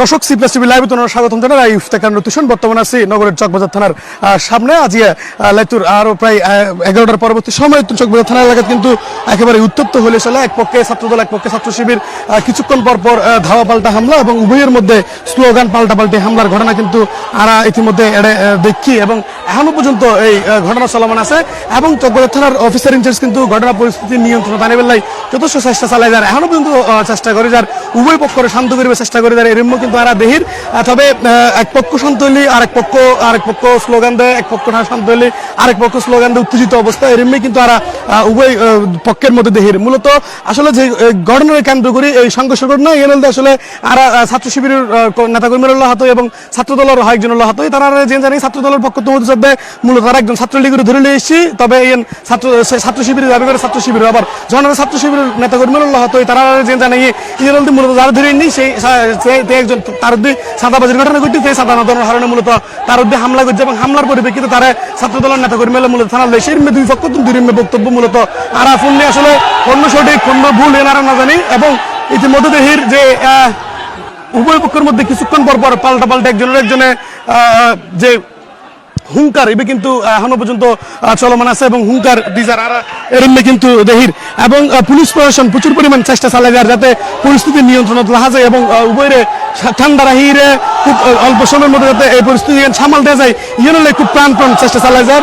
দর্শক C plus TV লাইভে তোমার স্বাগতম জানাই। আমি ইফতেখার নতুন বর্তমানে আছি নগরের চকবাজার থানার সামনে। আজিয়া লাইতুর আরও প্রায় এগারোটার পরবর্তী সময় চকবাজার থানা এলাকা কিন্তু একেবারে উত্তপ্ত হলে চলে। এক পক্ষে ছাত্রদল এক পক্ষে ছাত্র শিবির কিছুক্ষণ পর পর ধাওয়া পাল্টা হামলা এবং উভয়ের মধ্যে স্লোগান পাল্টা পাল্টি হামলার ঘটনা কিন্তু আরা ইতিমধ্যে এড়ে, দেখি এবং এখনও পর্যন্ত এই ঘটনা চলমান আছে এবং চকবাজার থানার অফিসার ইনচার্জ কিন্তু ঘটনা পরিস্থিতি নিয়ন্ত্রণ আনে বেলায় যথেষ্ট চেষ্টা চালায় যার এখনও পর্যন্ত চেষ্টা করে যার। উভয় পক্ষরে শান্ত করিবে চেষ্টা করে যার এরম্য কিন্তু আরা দেহির তবে এক পক্ষ শান্ত হইলে আরেক পক্ষ আরেক পক্ষ স্লোগান দেয়, এক পক্ষ না শান্ত হইলে আরেক পক্ষ স্লোগান দেয়, উত্তেজিত অবস্থা এরম্যই কিন্তু আরা উভয় পক্ষের মধ্যে দেহির মূলত আসলে যে ঘটনার কেন্দ্র করি এই সংঘর্ষ ঘটনা এর মধ্যে আসলে আরা ছাত্র শিবিরের নেতা কর্মীর হাত এবং ছাত্র দলের একজনের হাত তারা যে জানি ছাত্র দলের পক্ষ তো মধ্যে মূলত তারা একজন ছাত্রলীগের ধরে নিয়ে এসেছি, তবে এই ছাত্র ছাত্র শিবিরের দাবি করে ছাত্র শিবির আবার যখন ছাত্র শিবিরের নেতা কর্মীর হাত তারা যে জানে মধ্যে মূলত যারা ধরে নি সেই তে একজন তার উদ্দে সাদাবাজির ঘটনা সেই সাদা নদনের হারণে মূলত তার হামলা করছে এবং হামলার পরিপ্রেক্ষিতে তারা ছাত্র দলের নেতা মূলত থানা সেই দুই পক্ষ দুই বক্তব্য মূলত আসলে সঠিক খন্ড ভুল এনারা না জানি এবং ইতিমধ্যে দেহির যে উভয় পক্ষের মধ্যে কিছুক্ষণ পর পর পাল্টা পাল্টা একজনের একজনে যে হুঙ্কার কিন্তু এখনও পর্যন্ত চলমান আছে এবং হুঙ্কার আর এরমে কিন্তু দেহির এবং পুলিশ প্রশাসন প্রচুর পরিমাণ চেষ্টা চালায় যাতে পরিস্থিতি নিয়ন্ত্রণত রাখা যায় এবং উভয়রে ঠান্ডা রাহিরে খুব অল্প সময়ের মধ্যে যাতে এই পরিস্থিতি সামাল দেওয়া যায় ইয়ে হলে খুব প্রাণপণ চেষ্টা চালায় যার।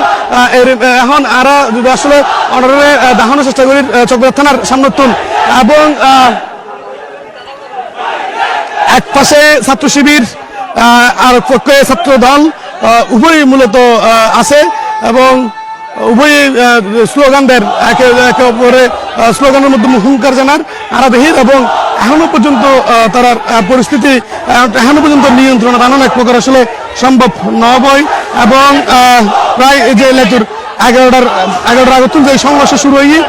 এখন আরা আসলে অনারে দাহানোর চেষ্টা করি চকবাজার থানার সামনে এবং এক পাশে ছাত্র শিবির আর পক্ষে ছাত্র দল আহ, উভয়ই মূলত আছে। এবং উভয় স্লোগান দেন একে একে অপরে স্লোগানের মধ্যে হুঙ্কার জানার আরাদেহির এবং এখনও পর্যন্ত তার পরিস্থিতি এখনও পর্যন্ত নিয়ন্ত্রণে আনানো এক প্রকার আসলে সম্ভব নবই। এবং প্রায় এই যে লেতুর এগারোটার এগারোটার আগতুন যে সংঘর্ষ শুরু হয়ে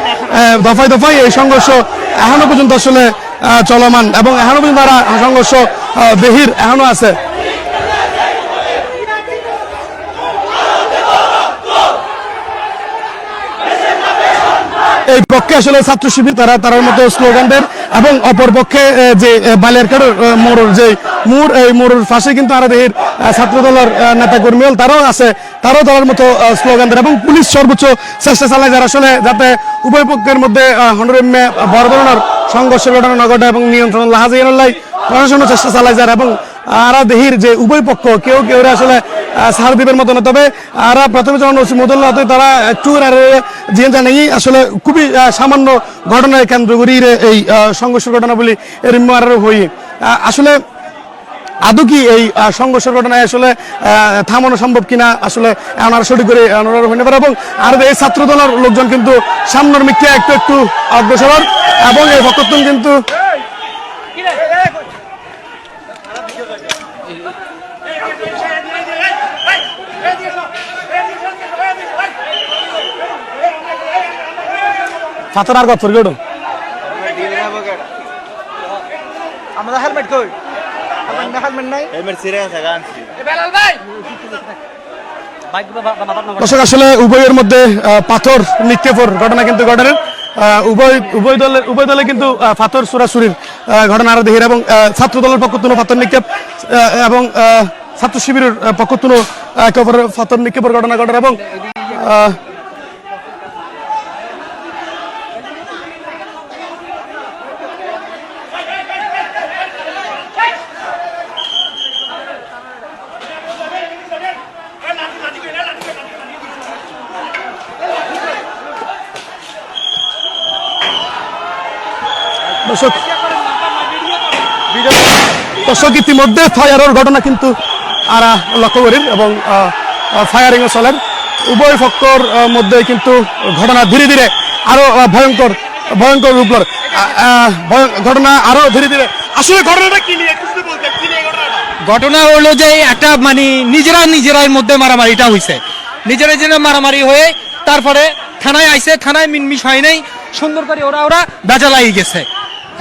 দফায় দফায় এই সংঘর্ষ এখনও পর্যন্ত আসলে চলমান। এবং এখনও পর্যন্ত তারা সংঘর্ষ বেহির এখনও আছে। এই পক্ষে আসলে ছাত্র শিবির তারা তার মতো স্লোগান দেন এবং অপর পক্ষে আহ, যে বালিয়ারকার মোড়র যে মোড় এই মোড়ের পাশে কিন্তু আর দেহের ছাত্র দলের নেতা কর্মী তারাও আছে তারাও দলের মতো স্লোগান দেন এবং পুলিশ সর্বোচ্চ চেষ্টা চালায় যারা আসলে যাতে উভয় পক্ষের মধ্যে হনরম্যে বড় ধরনের সংঘর্ষ ঘটনা না ঘটে এবং নিয়ন্ত্রণ লাহাজ লাই প্রশাসনের চেষ্টা চালায় যারা এবং আরা দেহির যে উভয় পক্ষ কেউ কেউ আসলে ছাড় দিবের মতো না। তবে আরা প্রথমে যখন মদুল্লাহ তারা একটু যে জানে আসলে খুবই সামান্য ঘটনায় কেন্দ্র এই সংঘর্ষ ঘটনা বলি এর হই। আসলে আদৌ কি এই সংঘর্ষের ঘটনায় আসলে থামানো সম্ভব কিনা, আসলে ওনারা সঠিক করে ওনারা হইতে পারে। এবং আর এই ছাত্র দলের লোকজন কিন্তু সামনের মিথ্যা একটু একটু অগ্রসর, এবং এই ভক্তত্ব কিন্তু ফাতার আর গত গেড়ো। আমাদের হেলমেট কই? হেলমেট নাই? হেলমেট দর্শক আসলে উভয়ের মধ্যে আহ, পাথর নিক্ষেপর ঘটনা কিন্তু ঘটে। আহ, উভয় উভয় দলের উভয় দলে কিন্তু আহ, পাথর সুরাসুরির ঘটনা আরও দেখি এবং ছাত্র দলের পক্ষ তুনো পাথর নিক্ষেপ এবং আহ, ছাত্র শিবিরের পক্ষ তুনো একে অপরের পাথর নিক্ষেপের ঘটনা ঘটে এবং দর্শক দর্শক, ইতিমধ্যে ফায়ারের ঘটনা কিন্তু আরা লক্ষ্য করেন এবং ফায়ারিং চলেন। উভয় পক্ষর মধ্যে কিন্তু ঘটনা ধীরে ধীরে আরও ভয়ঙ্কর ভয়ঙ্কর রূপ ঘটনা আরও ধীরে ধীরে আসলে ঘটনাটা কি? ঘটনা হলো যে একটা মানে নিজেরা নিজেরার মধ্যে মারামারিটা হয়েছে নিজেরা নিজেরা মারামারি হয়ে তারপরে থানায় আইছে, থানায় মিনমিশ হয় নাই। সুন্দর করে ওরা ওরা বেজা লাগিয়ে গেছে।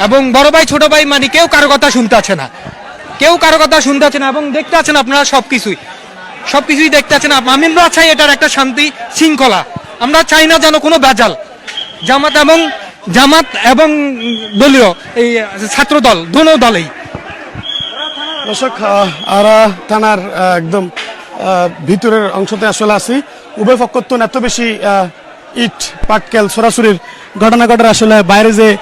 এবং বড় ভাই, ছোট ভাই মানে কেউ কারও কথা শুনতে আছে না। কেউ কারও কথা শুনতে আছে না এবং দেখতে আছেন আপনারা সবকিছুই। সবকিছুই দেখতে আছেন। আমরা চাই এটার একটা শান্তি শৃঙ্খলা। আমরা চাই না যেন কোনো বেজাল জামাত এবং জামাত এবং দলীয় এই ছাত্র দল দোনো দলেই। দর্শক আরা থানার একদম ভিতরের অংশতে আসলে আছি। উভয় পক্ষ এত বেশি ইট পাটকেল সরাসরির ঘটনা ঘটার আসলে বাইরে যে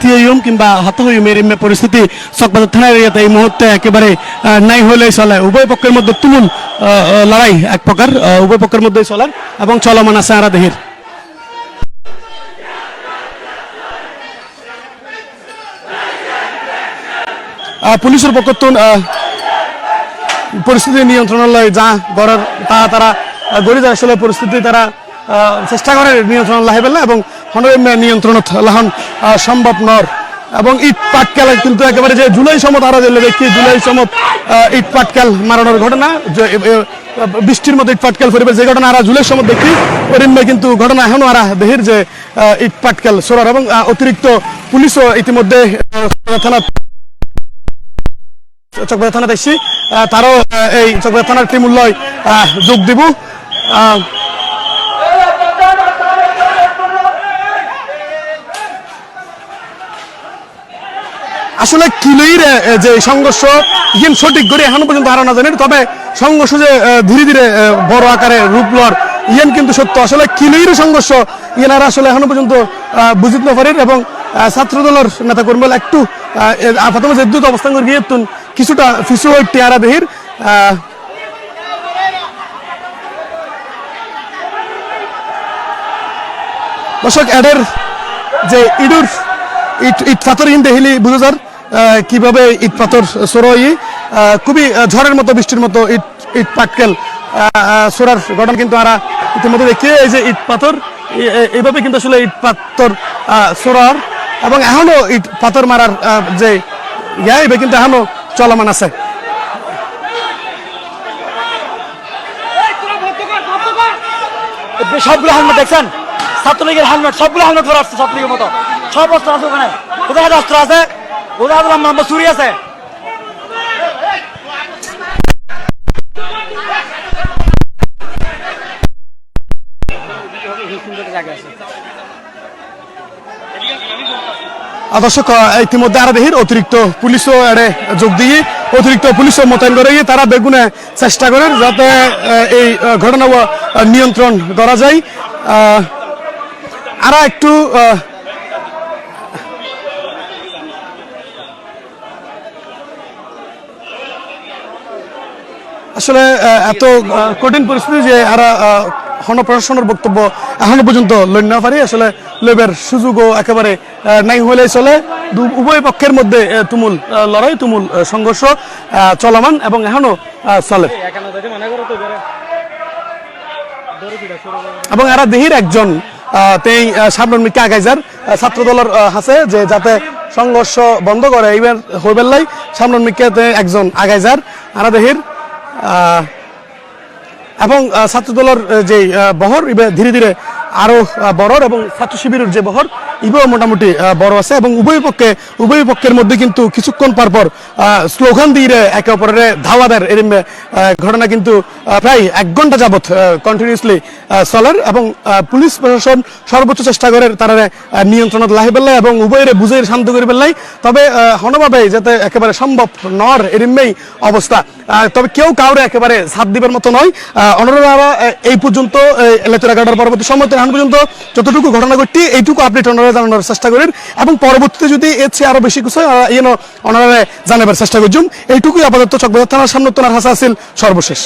থিয়ম কিংবা হতহইম এর পরিস্থিতি চকবাজার থানার এরিয়াতে এই মুহূর্তে একেবারে নাই হলেই চলে। উভয় পক্ষের মধ্যে তুমুল লড়াই এক প্রকার উভয় পক্ষের মধ্যেই চলার এবং চলমান আছে আরা দেহের আহ, পুলিশের পক্ষ পরিস্থিতি নিয়ন্ত্রণালয় যা গড়ার তা তারা যায় আসলে পরিস্থিতি তারা চেষ্টা করে নিয়ন্ত্রণ লাহে পেলে এবং হনরে নিয়ন্ত্রণ লাহন সম্ভব নর। এবং ইট পাটকেল কিন্তু একেবারে যে জুলাই সমত আরও যে দেখি জুলাই সমত ইট পাটকেল মারানোর ঘটনা বৃষ্টির মধ্যে ইট পাটকেল পরিবেশ যে ঘটনা আরা জুলাই সমত দেখি ওরিমে কিন্তু ঘটনা এখনও আরা দেহির যে ইট পাটকেল সোরার এবং অতিরিক্ত পুলিশও ইতিমধ্যে থানা চকবাজার এসেছি আহ, তারও এই চকবাজার থানার টিম উল্লয় আহ, যোগ দিব। আসলে কিলইর যে সংঘর্ষ ইন সঠিক করে এখনও পর্যন্ত হারানো জানি তবে সংঘর্ষ যে ধীরে ধীরে বড় আকারে রূপ লর ইয়েন কিন্তু সত্য। আসলে কিলইর সংঘর্ষ, ইয়েনারা আসলে এখনও পর্যন্ত বুঝিত পারেন এবং ছাত্র দলের নেতা কর্মী একটু প্রথমে যে দ্রুত অবস্থান করে গিয়ে কিছুটা ফিসু টিয়ারা দেহির দর্শক এডের যে ইডুর ইট ইট ইন দেহিলি বুঝা যার কীভাবে ইট পাথর সরই খুবই ঝড়ের মতো, বৃষ্টির মতো ইট ইট পাটকেল। সোরার ঘটনা কিন্তু আমরা ইতিমধ্যে দেখি এই যে ইট পাথর এইভাবে কিন্তু আসলে ইট পাথর সোরার, এবং এখনও ইট পাথর মারার যে ইয়া এবার কিন্তু এখনও চলমান আছে। সবগুলো হেলমেট দেখছেন? ছাত্রলীগের হেলমেট, সবগুলো হেলমেট পরে আসছে ছাত্রলীগের মতো। সব অস্ত্র আছে ওখানে। কোথায় অস্ত্র আছে? আছে। দর্শক ইতিমধ্যে আরও দেহির অতিরিক্ত পুলিশও এড়ে যোগ দিয়ে অতিরিক্ত পুলিশও মোতায়েন করে তারা বেগুনে চেষ্টা করেন যাতে আহ, এই ঘটনা আহ, নিয়ন্ত্রণ করা যায়। আহ, আরা একটু আসলে এত কঠিন পরিস্থিতি যে আরা হন প্রশাসনের বক্তব্য এখনও পর্যন্ত লইন না পারি। আসলে লইবের সুযোগও একেবারে নাই হলে চলে। উভয় পক্ষের মধ্যে তুমুল লড়াই, তুমুল সংঘর্ষ চলমান এবং এখনও চলে। এবং এরা দেহির একজন তেই সামনের মিকে আগাইজার ছাত্র দলের আছে যে যাতে সংঘর্ষ বন্ধ করে। এইবার হইবার লাই সামনের মিকে একজন আগাইজার, আরা দেহির এবং ছাত্র দলের যে বহর, ইবে ধীরে ধীরে আরও বড় এবং ছাত্র শিবিরের যে বহর, ইবেও মোটামুটি বড় আছে এবং উভয় পক্ষে, উভয় পক্ষের মধ্যে কিন্তু কিছুক্ষণ পর পর স্লোগান দিয়ে একে অপরের ধাওয়া দেয় এরম ঘটনা কিন্তু প্রায় এক ঘণ্টা যাবৎ কন্টিনিউসলি চলার এবং পুলিশ প্রশাসন সর্বোচ্চ চেষ্টা করে তারা নিয়ন্ত্রণত লাহি পেলাই এবং উভয়ের বুঝে শান্ত করে পেলাই তবে হনভাবে যাতে একেবারে সম্ভব নর এরিমেই অবস্থা। তবে কেউ কাউরে একেবারে সাত দিবের মতো নয়। অনারা এই পর্যন্ত লেচুরা পরবর্তী সময় এখন পর্যন্ত যতটুকু ঘটনা ঘটটি এইটুকু আপডেট ওনারা জানানোর চেষ্টা করেন এবং পরবর্তীতে যদি এর চেয়ে আরও বেশি কিছু ওনারা জানাবার চেষ্টা করছেন এইটুকুই আপাতত, চকবাজার থানার সামনে, তোনার হাসা আছিল সর্বশেষ।